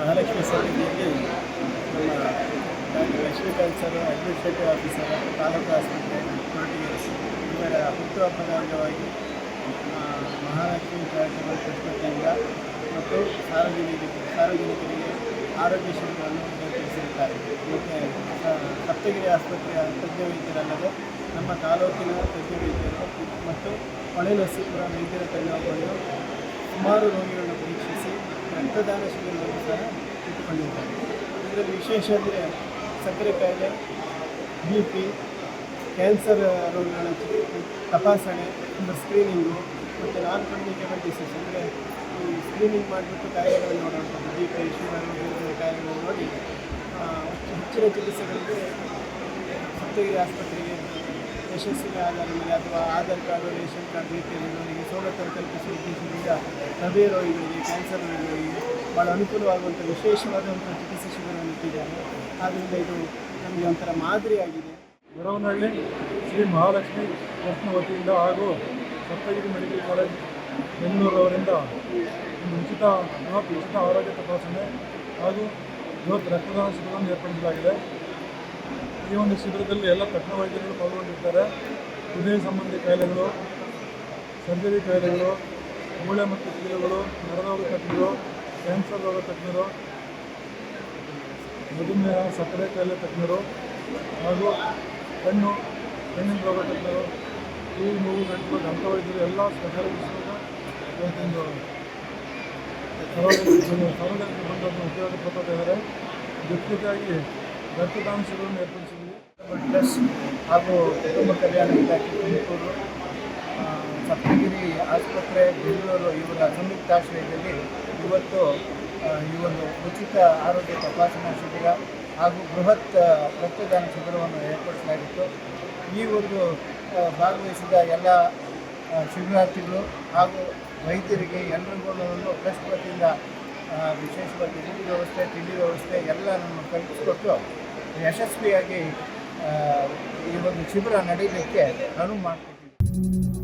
ಮಹಾಲಕ್ಷ್ಮಿ ಸಮಿತಿಯಲ್ಲಿ ನಮ್ಮ doctor Lakshmikant sir, administrative officer, taluk ಆಸ್ಪತ್ರೆ ಕೊರಟಗೆರೆ ಇವರ ಹುಟ್ಟುಹಬ್ಬದ ಅಂಗವಾಗಿ ಮಹಾಲಕ್ಷ್ಮಿ ಟ್ರಸ್ಟ್ ವತಿಯಿಂದ ಮತ್ತು ಸಾರ್ವಜನಿಕರಿಗೆ ಸಾರ್ವಜನಿಕರಿಗೆ ಆರೋಗ್ಯ ಶಿಬಿರವನ್ನು ಏರ್ಪಡಿಸಿರುತ್ತಾರೆ. ಮತ್ತು ಸಪ್ತಗಿರಿ ಆಸ್ಪತ್ರೆಯ ತಜ್ಞ ವೈದ್ಯರಲ್ಲದೆ ನಮ್ಮ ತಾಲೂಕಿನ ತಜ್ಞ ವೈದ್ಯರು ಮತ್ತು ಹೊಳೆನರಸೀಪುರ ವೈದ್ಯರ ತಂಡವನ್ನು ಸುಮಾರು ರೋಗಿಗಳನ್ನು ಪರೀಕ್ಷಿಸಿ ರಕ್ತದಾನ ಶಿಬಿರವನ್ನು ಸಹ ಇಟ್ಟುಕೊಂಡಿದ್ದಾರೆ. ಇದರಲ್ಲಿ ವಿಶೇಷ ಅಂದರೆ ಸಕ್ಕರೆ ಕಾಯಿಲೆ ಬಿ ಪಿ ಕ್ಯಾನ್ಸರ್ ರೋಗಗಳ ತಪಾಸಣೆ, ಅಂದರೆ ಸ್ಕ್ರೀನಿಂಗು ಮತ್ತು ನಾನ್ ಕಮ್ಯುನಿಕೇಬಲ್ ಡಿಸೀಸ್ ಅಂದರೆ ಸ್ಕ್ರೀನಿಂಗ್ ಮಾಡಿಬಿಟ್ಟು ಕಾಯಿಲೆಗಳನ್ನು ನೋಡುವಂಥದ್ದು ಬಿ ಪಿ ಶುಗರ್ ಬೇರೆ ಕಾಯಿಲೆಗಳನ್ನು ನೋಡಿ ಹೆಚ್ಚಿನ ಚಿಕಿತ್ಸೆಗಳಿಗೆ ಸಪ್ತಗಿರಿ ಆಸ್ಪತ್ರೆಗೆ ಯಶಸ್ವಿನ ಆಧಾರದಲ್ಲಿ ಅಥವಾ ಆಧಾರ್ ಕಾರ್ಡು ರೇಷನ್ ಕಾರ್ಡ್ ರೀತಿಯಲ್ಲಿ ಸೌಲಭ್ಯವನ್ನು ಕಲ್ಪಿಸುವ ಉದ್ದೇಶದಿಂದ ಹೃದಯ ರೋಗಿಗಳಿಗೆ ಕ್ಯಾನ್ಸರ್ ರೋಗಿಗಳಿಗೆ ಭಾಳ ಅನುಕೂಲವಾಗುವಂಥ ವಿಶೇಷವಾದಂಥ ಚಿಕಿತ್ಸೆ ಶಿಬಿರವನ್ನು ಇಟ್ಟಿದ್ದಾರೆ. ಆದ್ದರಿಂದ ಇದು ನಮಗೆ ಒಂಥರ ಮಾದರಿಯಾಗಿದೆ. ಗೊರವನಹಳ್ಳಿ ಶ್ರೀ ಮಹಾಲಕ್ಷ್ಮಿ ಟ್ರಸ್ಟ್ನ ವತಿಯಿಂದ ಹಾಗೂ ಸಪ್ತಗಿರಿ ಮೆಡಿಕಲ್ ಕಾಲೇಜ್ ಬೆಂಗಳೂರವರಿಂದ ಒಂದು ಉಚಿತ ಉಚಿತ ಆರೋಗ್ಯ ತಪಾಸಣೆ ಹಾಗೂ ಬೃಹತ್ ರಕ್ತದಾನ ಶಿಬಿರವನ್ನು ಏರ್ಪಡಿಸಲಾಗಿದೆ. ಈ ಒಂದು ಶಿಬಿರದಲ್ಲಿ ಎಲ್ಲ ತಜ್ಞ ವೈದ್ಯರು ಪಾಲ್ಗೊಂಡಿರ್ತಾರೆ ಹೃದಯ ಸಂಬಂಧಿ ಕಾಯಿಲೆಗಳು, ಸರ್ಜರಿ ಕಾಯಿಲೆಗಳು, ಮೂಳೆ ಮತ್ತು ಕೀಲುಗಳು ನರರೋಗ ತಜ್ಞರು, ಕ್ಯಾನ್ಸರ್ ರೋಗ ತಜ್ಞರು, ಮಧುಮೇಹ, ಸಕ್ಕರೆ ಕಾಯಿಲೆ ತಜ್ಞರು ಹಾಗೂ ಕಣ್ಣು, ಕಣ್ಣಿನ ರೋಗ ತಜ್ಞರು ಈ ಮೂರು ಗಂಟಲು ದಂತ ವೈದ್ಯರು ಎಲ್ಲ ಸ್ಪೆಷಲಿಸ್ಟ್ಗಳು ಸಾರ್ವಜನಿಕ ಸಾರ್ವಜನಿಕ ಉಪಯೋಗಪಡ್ತಾ ಇದ್ದಾರೆ. ಜೊತೆಗಾಗಿ ರಕ್ತದಾನ ಶಿಬಿರವನ್ನು ಏರ್ಪಡಿಸಿದ್ವಿ ಟ್ರಸ್ಟ್ ಹಾಗೂ ಕುಟುಂಬ ಕಲ್ಯಾಣ ಇಲಾಖೆ ತುಮಕೂರು ಸಪ್ತಗಿರಿ ಆಸ್ಪತ್ರೆ, ಬೆಂಗಳೂರು ಇವರ ಸಂಯುಕ್ತಾಶ್ರಯದಲ್ಲಿ ಇವತ್ತು ಈ ಒಂದು ಉಚಿತ ಆರೋಗ್ಯ ತಪಾಸಣಾ ಶಿಬಿರ ಹಾಗೂ ಬೃಹತ್ ರಕ್ತದಾನ ಶಿಬಿರವನ್ನು ಏರ್ಪಡಿಸಲಾಗಿತ್ತು. ಈ ಒಂದು ಭಾಗವಹಿಸಿದ ಎಲ್ಲ ಶಿಬಿರಾರ್ಥಿಗಳು ಹಾಗೂ ವೈದ್ಯರಿಗೆ ಎಲ್ಲರಿಗೂ ಟ್ರಸ್ಟ್ ವತಿಯಿಂದ ವಿಶೇಷವಾಗಿ ಊಟ ವ್ಯವಸ್ಥೆ, ತಿಂಡಿ ವ್ಯವಸ್ಥೆ ಎಲ್ಲ ನಮ್ಮ ಕಲ್ಪಿಸಿಕೊಟ್ಟು ಯಶಸ್ವಿಯಾಗಿ ಈ ಒಂದು ಶಿಬಿರ ನಡೀಲಿಕ್ಕೆ ಅನುವು ಮಾಡಿಕೊಟ್ಟಿದ್ದೀವಿ